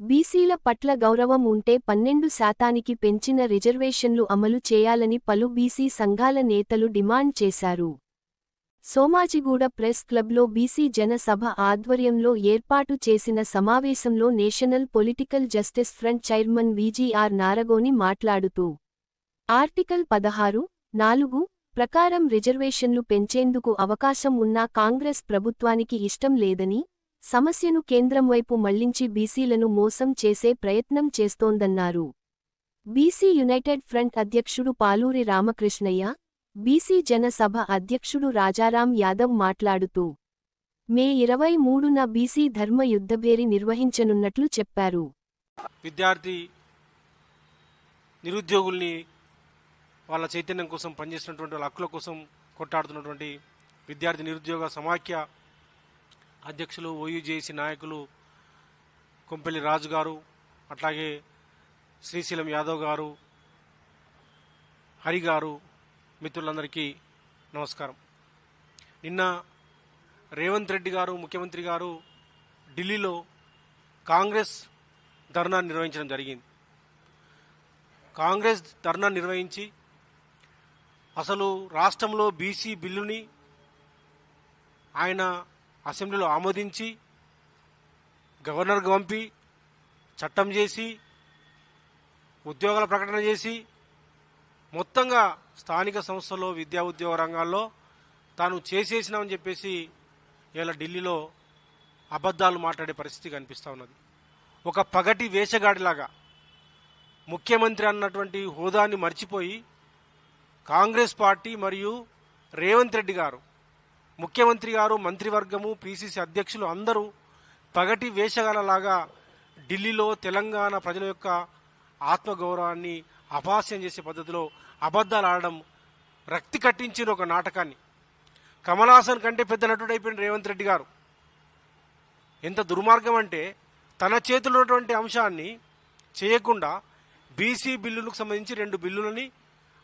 బీసీల పట్ల గౌరవం ఉంటే పన్నెండు శాతానికి పెంచిన రిజర్వేషన్లు అమలు చేయాలని పలు బీసీ సంఘాల నేతలు డిమాండ్ చేశారు. సోమాజిగూడ ప్రెస్ క్లబ్లో బీసీ జనసభ ఆధ్వర్యంలో ఏర్పాటు చేసిన సమావేశంలో National Political Justice Front chairman VGR Naragoni మాట్లాడుతూ ఆర్టికల్ పదహారు నాలుగు ప్రకారం రిజర్వేషన్లు పెంచేందుకు అవకాశం ఉన్నా కాంగ్రెస్ ప్రభుత్వానికి ఇష్టం లేదని సమస్యను కేంద్రం వైపు మళ్ళించి బీసీలను మోసం చేసే ప్రయత్నం చేస్తోందన్నారు. బీసీ యునైటెడ్ ఫ్రంట్ అధ్యక్షుడు పాలూరి రామకృష్ణయ్య బీసీ జనసభ అధ్యక్షుడు రాజారాం యాదవ్ మాట్లాడుతూ మే ఇరవై మూడున బీసీ ధర్మ యుద్ధభేరి నిర్వహించనున్నట్లు చెప్పారు. విద్యార్థి నిరుద్యోగుల్ని వాళ్ళ చైతన్యం కోసం పనిచేస్తున్నటువంటి వాళ్ళ హక్కుల కోసం కొట్టాడుతున్నటువంటి విద్యార్థి నిరుద్యోగ సమాఖ్య అధ్యక్షులు ఓయూజేసి నాయకులు కొంపెల్లి రాజు గారు అట్లాగే శ్రీశైలం యాదవ్ గారు హరి గారు మిత్రులందరికీ నమస్కారం. నిన్న రేవంత్ రెడ్డి గారు ముఖ్యమంత్రి గారు ఢిల్లీలో కాంగ్రెస్ ధర్నా నిర్వహించడం జరిగింది. కాంగ్రెస్ ధర్నా నిర్వహించి అసలు రాష్ట్రంలో బీసీ బిల్లుని ఆయన అసెంబ్లీలో ఆమోదించి గవర్నర్కి పంపి చట్టం చేసి ఉద్యోగాల ప్రకటన చేసి మొత్తంగా స్థానిక సంస్థల్లో విద్యా ఉద్యోగ రంగాల్లో తాను చేసేసినామని చెప్పేసి ఇలా ఢిల్లీలో అబద్ధాలు మాట్లాడే పరిస్థితి కనిపిస్తూ ఉన్నది. ఒక పగటి వేషగాడిలాగా ముఖ్యమంత్రి అన్నటువంటి హోదాని మర్చిపోయి కాంగ్రెస్ పార్టీ మరియు రేవంత్ రెడ్డి గారు ముఖ్యమంత్రి గారు మంత్రివర్గము పిసిసి అధ్యక్షులు అందరూ పగటి వేషగాలలాగా ఢిల్లీలో తెలంగాణ ప్రజల యొక్క ఆత్మగౌరవాన్ని అపహాస్యం చేసే పద్ధతిలో అబద్ధాలు ఆడడం రక్తి కట్టించిన ఒక నాటకాన్ని. కమలాసన్ కంటే పెద్ద నటుడు అయిపోయిన రేవంత్ రెడ్డి గారు. ఎంత దుర్మార్గం అంటే తన చేతిలో ఉన్నటువంటి అంశాన్ని చేయకుండా బీసీ బిల్లులకు సంబంధించి రెండు బిల్లులని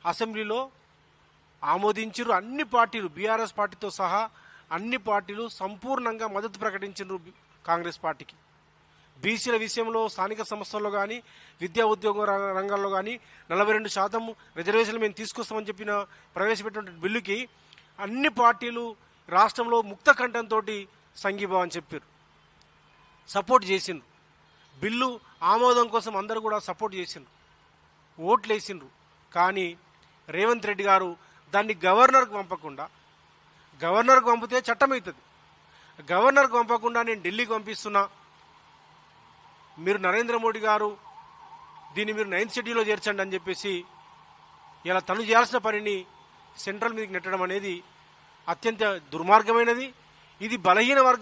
అసెంబ్లీలో ఆమోదించారు అన్ని పార్టీలు బీఆర్ఎస్ పార్టీతో సహా అన్ని పార్టీలు సంపూర్ణంగా మద్దతు ప్రకటించారు కాంగ్రెస్ పార్టీకి. బీసీల విషయంలో స్థానిక సంస్థల్లో కానీ విద్యా ఉద్యోగ రంగాల్లో కానీ నలభై రెండు శాతం రిజర్వేషన్లు మేము తీసుకొస్తామని చెప్పిన ప్రవేశపెట్టిన బిల్లుకి అన్ని పార్టీలు రాష్ట్రంలో ముక్త కంఠంతో సంఘీభావం చెప్పారు సపోర్ట్ చేసిండ్రు. బిల్లు ఆమోదం కోసం అందరూ కూడా సపోర్ట్ చేసిండ్రు. ఓట్లు వేసిండ్రు కానీ రేవంత్ రెడ్డి గారు దాన్ని గవర్నర్కి పంపకుండా గవర్నర్కి పంపితే చట్టం అవుతుంది. గవర్నర్కి పంపకుండా నేను ఢిల్లీకి పంపిస్తున్నా. మీరు నరేంద్ర మోడీ గారు దీన్ని మీరు నైన్త్ షెడ్యూల్లో చేర్చండి అని చెప్పేసి ఇలా తను చేయాల్సిన పనిని సెంట్రల్ మీదకి నెట్టడం అనేది అత్యంత దుర్మార్గమైనది. ఇది బలహీన వర్గ